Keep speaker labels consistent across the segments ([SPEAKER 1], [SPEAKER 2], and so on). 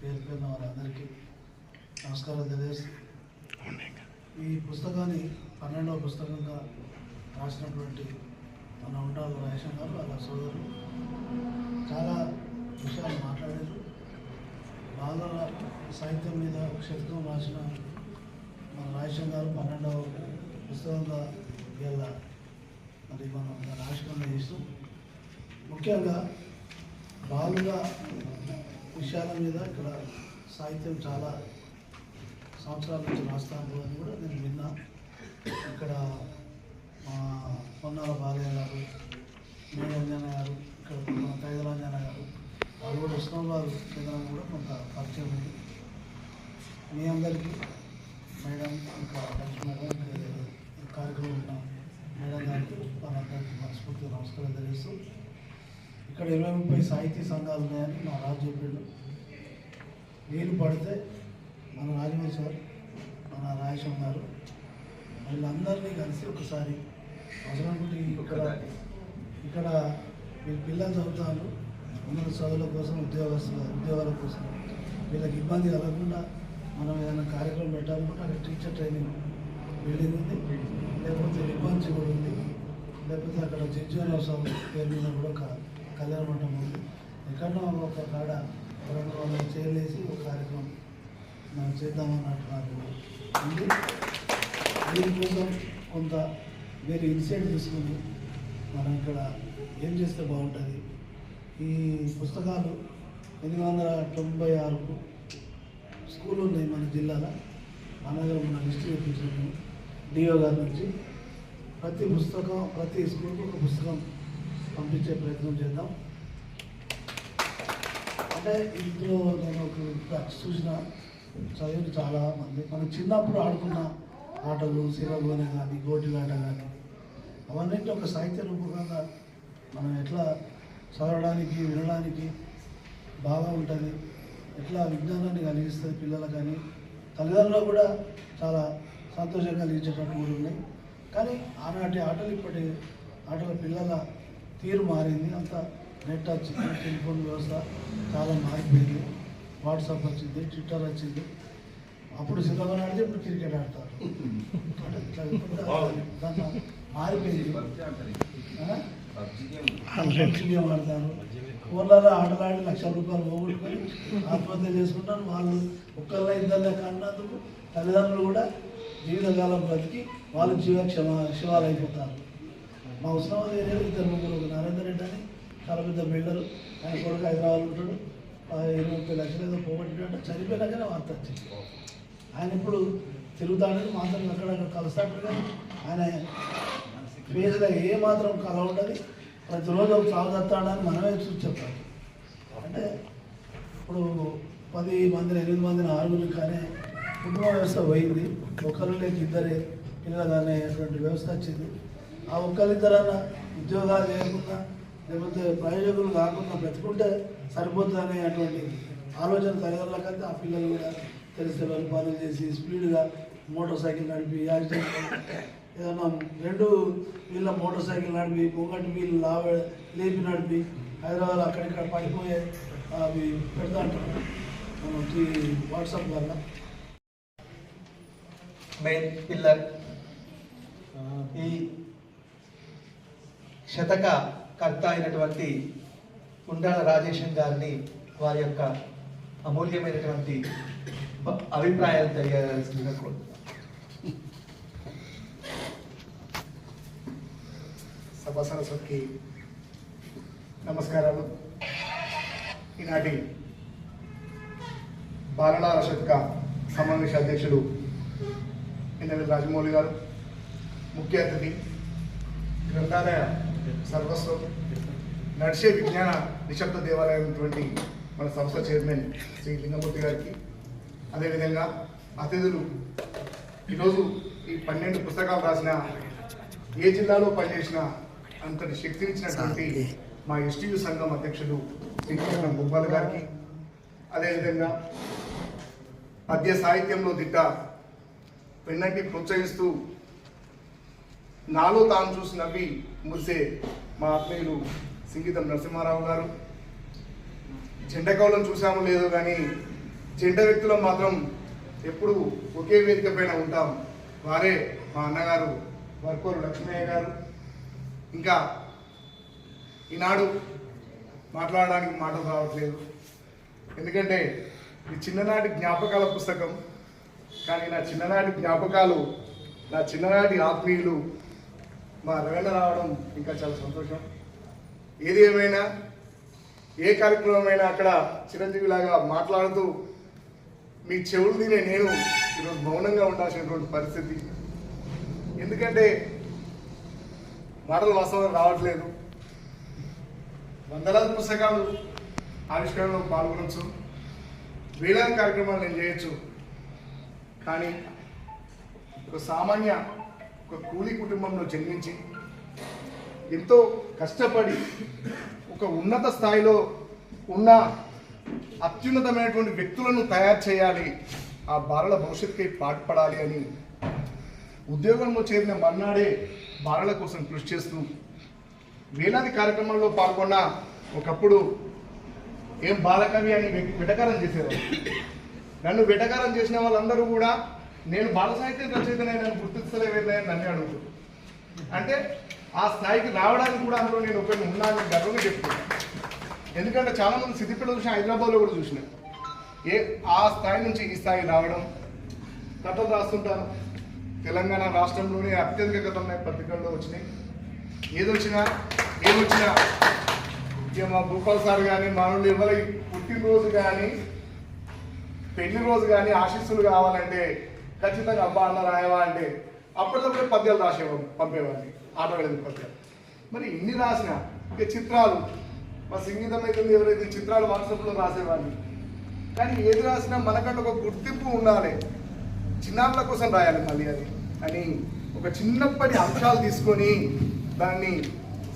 [SPEAKER 1] పేరు పేరున వారందరికీ నమస్కారం తెలియజేస్తూ ఈ పుస్తకాన్ని పన్నెండవ పుస్తకంగా రాసినటువంటి మన ఉండాలి రాజేశం గారు వాళ్ళ సోదరులు చాలా విషయాలు మాట్లాడారు. బాగా సాహిత్యం మీద శతకం రాసిన మన రాజేశం గారు పన్నెండవ పుస్తకంగా ఇవాళ మరి మనం రాష్ట్రంలో చేస్తూ ముఖ్యంగా బాలుగా విషయాల మీద ఇక్కడ సాహిత్యం చాలా సంవత్సరాల నుంచి రాస్తాను అని కూడా నేను విన్నా. ఇక్కడ మా పొన్నాల బాలయ్య గారు మేడంజన గారు ఇక్కడ మన కైదరాంజన గారు వాళ్ళు కూడా ఉస్మానాబాద్ కేంద్రం కూడా కొంత పరిచయం ఉంది. మీ అందరికీ మేడం ఇంకా లక్ష్మి మేడం ఇంకా కార్యక్రమం ఉన్న మేడం గారికి వాళ్ళందరికీ మనస్ఫూర్తిగా నమస్కారం తెలియజేస్తూ ఇక్కడ ఇరవై ముప్పై సాహితీ సంఘాలు ఉన్నాయని మా రాజు చెప్పిండు. వీలు పడితే మన రాజమౌళి సార్ మన రాజేశం గారు వీళ్ళందరినీ కలిసి ఒకసారి అవసరం ఇక్కడ ఇక్కడ వీళ్ళ పిల్లలు చదువుతారు. ఉన్నత చదువుల కోసం ఉద్యోగస్తుల ఉద్యోగాల కోసం వీళ్ళకి ఇబ్బంది కలగకుండా మనం ఏదైనా కార్యక్రమం పెట్టాలనుకుంటే అక్కడ టీచర్ ట్రైనింగ్ బిల్డింగ్ ఉంది. లేకపోతే విభాంచి కూడా ఉంది. లేకపోతే అక్కడ జడ్జివనోత్సవం పేరు మీద కూడా ఒక కళ్యాణ మండపం ఉంది. ఎక్కడో ఒక కాడ రెండు వందల చేర్లేసి ఒక కార్యక్రమం మనం చేద్దామన్నట్టు నాకు ఉంది. దీనికోసం కొంత వేరే ఇన్సైట్ తీసుకుని మనం ఇక్కడ ఏం చేస్తే బాగుంటుంది? ఈ పుస్తకాలు ఎనిమిది వందల తొంభై ఆరుకు స్కూల్ ఉన్నాయి మన జిల్లాలో. అనగా మన డిస్ట్రిక్ట్ తెప్పించాము డిఓ గారి నుంచి ప్రతి పుస్తకం ప్రతి స్కూల్కి ఒక పుస్తకం పంపించే ప్రయత్నం చేద్దాం. అంటే ఇంట్లో నేను ఒక చూసిన చదివిన చాలా మంది. మనం చిన్నప్పుడు ఆడుకున్న ఆటలు సిరగోని కానీ గోటిలాట కానీ అవన్నీ ఒక సాహిత్య రూపకంగా మనం ఎట్లా చదవడానికి వినడానికి బాగా ఉంటుంది. ఎట్లా విజ్ఞానాన్ని కలిగిస్తుంది పిల్లలు కానీ తల్లిదండ్రులు కూడా చాలా సంతోషంగా కలిగించేటట్టు కూడా ఉన్నాయి. కానీ ఆనాటి ఆటలు ఇప్పటి ఆటల పిల్లల తీరు మారింది. అంత నెట్ వచ్చింది టెలిఫోన్ వ్యవస్థ చాలా మారిపోయింది. వాట్సాప్ వచ్చింది ట్విట్టర్ వచ్చింది. అప్పుడు సినిమా ఆడితే ఇప్పుడు క్రికెట్ ఆడతారు. మారిపోయింది? పబ్జీగా ఆడతారు. ఊర్లలో ఆటలాడి లక్ష రూపాయలు పోగొట్టుకొని ఆత్మహత్య చేసుకుంటారు. వాళ్ళు ఒక్కళ్ళ ఇద్దరు కన్నందుకు తల్లిదండ్రులు కూడా జీవితకాలం బ్రతికి వాళ్ళు జీవ క్షమ శివాలు అయిపోతారు మా ఉస్మానాబాద్ ఏరియాలో ఇద్దరు ముగ్గురు ఒక నరేందర్ రెడ్డి అని చాలా పెద్ద బిల్డర్ ఆయన కొడుకు హైదరాబాద్ ఉంటాడు. ఇరవై ముప్పై లక్షలు ఏదో పోగొట్టినట్టు చనిపోయినాకనే వార్త వచ్చింది. ఆయన ఇప్పుడు తిరుగుతాడని మాత్రం అక్కడ కలుస్తాడు కానీ ఆయన ఫేస్లో ఏ మాత్రం కళ ఉండదు. ప్రతిరోజు ఒక సాగు మనమే చూసి చెప్పాలి. అంటే ఇప్పుడు పది మందిని ఎనిమిది మందిని ఆరుగురు కానీ కుటుంబ వ్యవస్థ పోయింది. ఒకరు లేక ఇద్దరే. పిల్లలు అనేటువంటి వ్యవస్థ వచ్చింది. ఆ ఒక్కరిద్దరన్నా ఉద్యోగాలు లేకుండా లేకపోతే ప్రయోజకులు కాకుండా బ్రతుకుంటే సరిపోతుంది అనేటువంటి ఆలోచన తల్లిదండ్రులకంటే ఆ పిల్లలు కూడా తెలిసే వాళ్ళు పనులు చేసి స్పీడ్గా మోటార్ సైకిల్ నడిపి యాక్సిడెంట్ ఏదన్నా రెండు వీళ్ళ మోటార్ సైకిల్ నడిపి ఒకటి వీళ్ళు లావ లేపి నడిపి హైదరాబాద్ అక్కడిక్కడ పడిపోయే అవి పెడతా అంటారు మనం ఈ వాట్సాప్ వల్ల.
[SPEAKER 2] Main pillar. ఈ శతక కర్త అయినటువంటి ఉండాల రాజేశం గారిని వారి యొక్క అమూల్యమైనటువంటి అభిప్రాయాలు తెలియజేయాల్సిందిగా కోరుతున్నాను.
[SPEAKER 3] సభ సరస్వతికి నమస్కారాలు. ఈనాటి బాలల రషత్క సమావేశ అధ్యక్షుడు ఎన్ఎల్ రాజమౌళి గారు ముఖ్య అతిథి గ్రంథాలయ సర్వస్వం నడిచే విజ్ఞాన నిశ్శబ్ద దేవాలయం మన సంస్థ చైర్మన్ శ్రీ లింగమూర్తి గారికి అదేవిధంగా అతిథులు. ఈరోజు ఈ పన్నెండు పుస్తకాలు రాసిన ఏ జిల్లాలో పనిచేసిన అంతటి శక్తినిచ్చినటువంటి మా ఎస్టీయు సంఘం అధ్యక్షులు శ్రీకృష్ణ గోపాల్ గారికి అదేవిధంగా పద్య సాహిత్యంలో దిట్ట వెన్నటి ప్రోత్సహిస్తూ నాలో తాను చూసి నవ్వి మురిసే మా ఆత్మీయులు సింగీతం నరసింహారావు గారు. జెండకౌలను చూసాము లేదో కానీ జంట వ్యక్తులు మాత్రం ఎప్పుడు ఒకే వేదిక పైన ఉంటాం. వారే మా అన్నగారు వర్కోరు లక్ష్మయ్య గారు. ఇంకా ఈనాడు మాట్లాడడానికి మాటలు రావట్లేదు. ఎందుకంటే ఇది చిన్ననాటి జ్ఞాపకాల పుస్తకం కానీ నా చిన్ననాటి జ్ఞాపకాలు నా చిన్ననాటి ఆత్మీయులు మా రవీణ రావడం ఇంకా చాలా సంతోషం. ఏది ఏమైనా ఏ కార్యక్రమమైనా అక్కడ చిరంజీవిలాగా మాట్లాడుతూ మీ చెవులు తినే నేను ఈరోజు మౌనంగా ఉండాల్సినటువంటి పరిస్థితి. ఎందుకంటే మాటలు వాస్తవం రావట్లేదు. వందలాది పుస్తకాలు ఆవిష్కరణలో పాల్గొనవచ్చు వేలాది కార్యక్రమాలు నేను చేయొచ్చు. కానీ ఒక సామాన్య ఒక కూలి కుటుంబంలో జన్మించి ఎంతో కష్టపడి ఒక ఉన్నత స్థాయిలో ఉన్న అత్యున్నతమైనటువంటి వ్యక్తులను తయారు చేయాలి ఆ బాలల భవిష్యత్తుకి పాటుపడాలి అని ఉద్యోగంలో చేరిన మర్నాడే బాలల కోసం కృషి చేస్తూ వేలాది కార్యక్రమాల్లో పాల్గొన్న ఒకప్పుడు ఏం బాలకవి అని వెటకారం చేసేవారు. నన్ను వెటకారం చేసిన వాళ్ళందరూ కూడా నేను బాల సాహిత్యం రచయితనే నన్ను అని నన్ను అడుగుతుంది అంటే ఆ స్థాయికి రావడానికి కూడా అందులో నేను ఒకరిని ఉన్నానని గర్వంగా చెప్తున్నాను ఎందుకంటే చాలా మంది సిద్దిపేట చూసిన హైదరాబాద్లో కూడా చూసిన. ఏ ఆ స్థాయి నుంచి ఈ స్థాయి రావడం కథలు రాస్తుంటాను. తెలంగాణ రాష్ట్రంలోనే అత్యధిక కథలు ఉన్నాయి పత్రికల్లో వచ్చినాయి. ఏదొచ్చినా ఏమొచ్చినా ఇక మా భూపాల్ సార్ కానీ మనల్ని ఎవరి పుట్టినరోజు కానీ పెళ్ళి రోజు కానీ ఆశీస్సులు కావాలంటే ఖచ్చితంగా అబ్బా అన్న రాయవా అంటే అప్పటికప్పుడు పద్యాలు రాసేవాడు పంపేవాడిని. ఆట వెళ్ళిన పద్యాలు. మరి ఇన్ని రాసిన ఇక చిత్రాలు మా సంగీతం అయితే ఎవరైతే చిత్రాలు వాట్సాప్లో రాసేవాడిని. కానీ ఏది రాసినా మనకంటే ఒక గుర్తింపు ఉండాలి. చిన్నారుల కోసం రాయాలి మళ్ళీ అది. అని ఒక చిన్నప్పటి అంశాలు తీసుకొని దాన్ని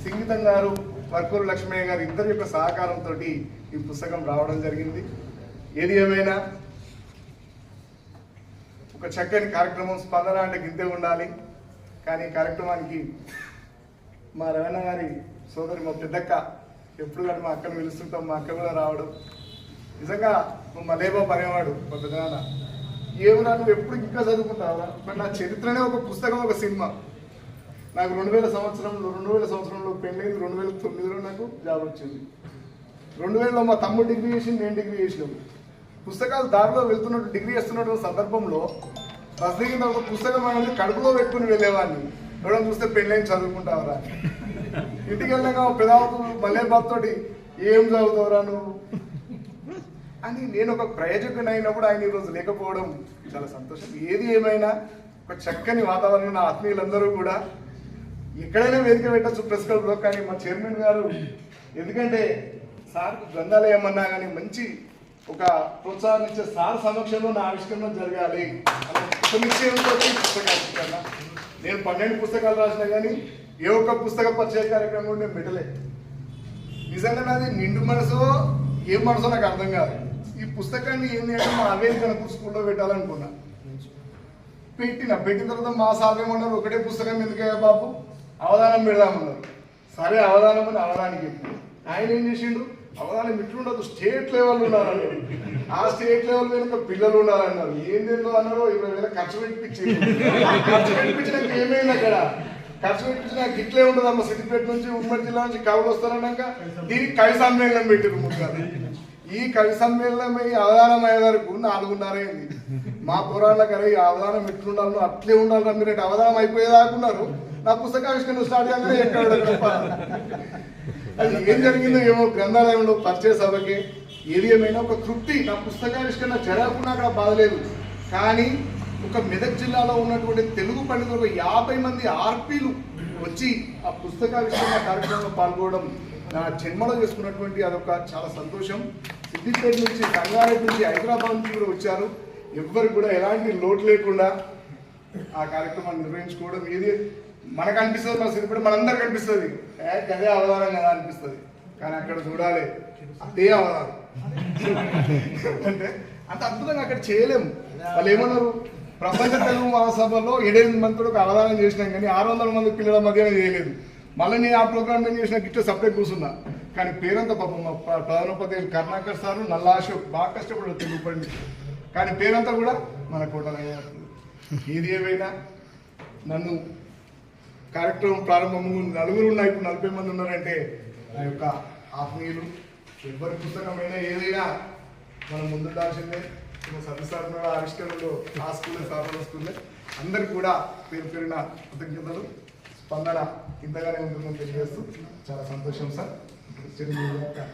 [SPEAKER 3] సంగీతం గారు వర్కూరు లక్ష్మయ్య గారు ఇద్దరి యొక్క సహకారంతో ఈ పుస్తకం రావడం జరిగింది. ఏది ఏమైనా ఒక చక్కని కార్యక్రమం స్పందన అంటే గింతే ఉండాలి. కానీ కార్యక్రమానికి మా రవణ గారి సోదరి మా పెద్దక్క ఎప్పుడు కానీ మా అక్కను పిలుస్తుంటాం మా అక్క కూడా రావడం. నిజంగా మా మలేబా పనేవాడు మా పెద్దనాన్న. ఏమన్నా నువ్వు ఎప్పుడు ఇంకా చదువుకుంటావా మరి నా చరిత్రనే ఒక పుస్తకం ఒక సినిమా. నాకు రెండు వేల సంవత్సరంలో రెండు వేల సంవత్సరంలో పెళ్ళైంది రెండు వేల తొమ్మిదిలో నాకు జాబ్ వచ్చింది. రెండు వేలలో మా తమ్ముడు డిగ్రీ చేసి నేను డిగ్రీ చేసినాము పుస్తకాలు దారిలో వెళ్తున్నట్టు డిగ్రీ చేస్తున్నటువంటి సందర్భంలో బస్ దిగిన తర్వాత పుస్తకం అనేది కడుపులో పెట్టుకుని వెళ్ళేవాడిని. ఎవరైనా చూస్తే పెళ్ళైన చదువుకుంటావరా. ఇంటికి వెళ్ళాక పెదావతు మళ్ళీ బాబుతోటి ఏం చదువుతావురా నువ్వు? అని నేను ఒక ప్రయోజకుని అయినప్పుడు ఆయన ఈరోజు లేకపోవడం చాలా సంతోషం. ఏది ఏమైనా ఒక చక్కని వాతావరణం నా ఆత్మీయులందరూ కూడా ఎక్కడైనా వేదిక పెట్టచ్చు ప్రెస్ క్లబ్లో కానీ మా చైర్మన్ గారు ఎందుకంటే సార్ గ్రంథాలయం అన్నా కానీ మంచి ఒక ప్రోత్సాహం ఇచ్చే సార్ సమక్షంలో నా ఆవిష్కరణ జరగాలి. సో ఒక నిశ్చయంతో పుస్తకాలు నేను పన్నెండు పుస్తకాలు రాసినా కానీ ఏ ఒక్క పుస్తక పరిచయ కార్యక్రమం కూడా నేను పెట్టలే. నిజంగా నాది నిండు మనసు ఏం మనసో నాకు అర్థం కాదు. ఈ పుస్తకాన్ని ఏంది అంటే మా అవేదికన స్కూల్లో పెట్టాలనుకున్నా. పెట్టిన పెట్టిన తర్వాత మా సాధ్యమన్నారు ఒకటే పుస్తకం ఎందుకయ్యా బాబు? అవధానం పెడదామన్నారు. సరే అవధానం అని అవధానికి చెప్పి. ఆయన ఏం చేసిండు? అవధానం ఇట్లుండదు స్టేట్ లెవెల్ ఉన్నారు ఆ స్టేట్ లెవెల్ వెనుక పిల్లలు ఉండాలన్నారు. ఏం తెలియదు అన్నారు ఇరవై వేల ఖర్చు పెట్టించి ఖర్చు పెట్టించినాక ఏమైంది అక్కడ? ఖర్చు పెట్టించిన ఇట్లే ఉండదు అమ్మ సిద్దిపేట నుంచి ఉమ్మడి జిల్లా నుంచి కవులు వస్తారన్నాక దీనికి కవి సమ్మేళనం పెట్టారు ముందు ఈ కవి సమ్మేళనం అవధానం అయ్యే వరకు నాలుగున్నర అయింది. మా పురాణ గారు ఈ అవధానం ఎట్లుండాలి అట్లే ఉండాలి మీరు ఇటు అవధానం అయిపోయేదాకున్నారు నా పుస్తకావిష్కరణ స్టార్ట్ కాగానే ఎక్కడ అది ఏం జరిగిందో ఏమో గ్రంథాలయంలో పరిచయ సభకి ఏది ఏమైనా ఒక తృప్తి నా పుస్తకావిష్కరణ జరగకుండా అక్కడ బాధలేదు కానీ ఒక మెదక్ జిల్లాలో ఉన్నటువంటి తెలుగు పండితులు ఒక యాభై మంది ఆర్పీలు వచ్చి ఆ పుస్తకావిష్కరణ కార్యక్రమంలో పాల్గొనడం నా జన్మలో చేసుకున్నటువంటి అదొక చాలా సంతోషం. సిద్దిపేట నుంచి సంగారెడ్డి నుంచి హైదరాబాద్ నుంచి కూడా వచ్చారు. ఎవ్వరు కూడా ఎలాంటి లోటు లేకుండా ఆ కార్యక్రమాన్ని నిర్వహించుకోవడం ఏది? మనకు అనిపిస్తుంది మన సిద్దిపేట మనందరికి అనిపిస్తుంది. ఏ, అదే అవధానం కదా అనిపిస్తుంది. కానీ అక్కడ చూడాలి. అదే అవధానం. అంటే అంత అద్భుతంగా అక్కడ చేయలేము. వాళ్ళు ఏమన్నారు? ప్రపంచ తెలుగు మహాసభలో ఏడెనిమిది మందితో అవధానం చేసినాం కానీ ఆరు వందల మంది పిల్లల మధ్యన చేయలేదు. మళ్ళీ నేను ఆ ప్రోగ్రామ్ ఏం చేసిన గిట్ట సపరేట్ కూర్చున్నా. కానీ పేరంతా పాపం మా ప్రధానోపాధ్యాయులు కర్ణాకర్ సార్ నల్లా అశోక్ బాగా కష్టపడ్డారు తెలుగు పండి కానీ పేరంతా కూడా మన కోటలయ్య ఏది ఏమైనా నన్ను కార్యక్రమం ప్రారంభం నలుగురు ఉన్నాయి ఇప్పుడు నలభై మంది ఉన్నారంటే నా యొక్క ఆత్మీయులు ఎవరి పుస్తకమైనా ఏదైనా మనం ముందుండాల్సిందే మన సత్యసారణ ఆవిష్కరణలో ఆ స్కూలే సాధారణ స్కూలే అందరు కూడా పేరు పేరున కృతజ్ఞతలు స్పందన ఇంతగానే ఉంటుందని తెలియజేస్తూ చాలా సంతోషం సార్. చిరంజీవి గారు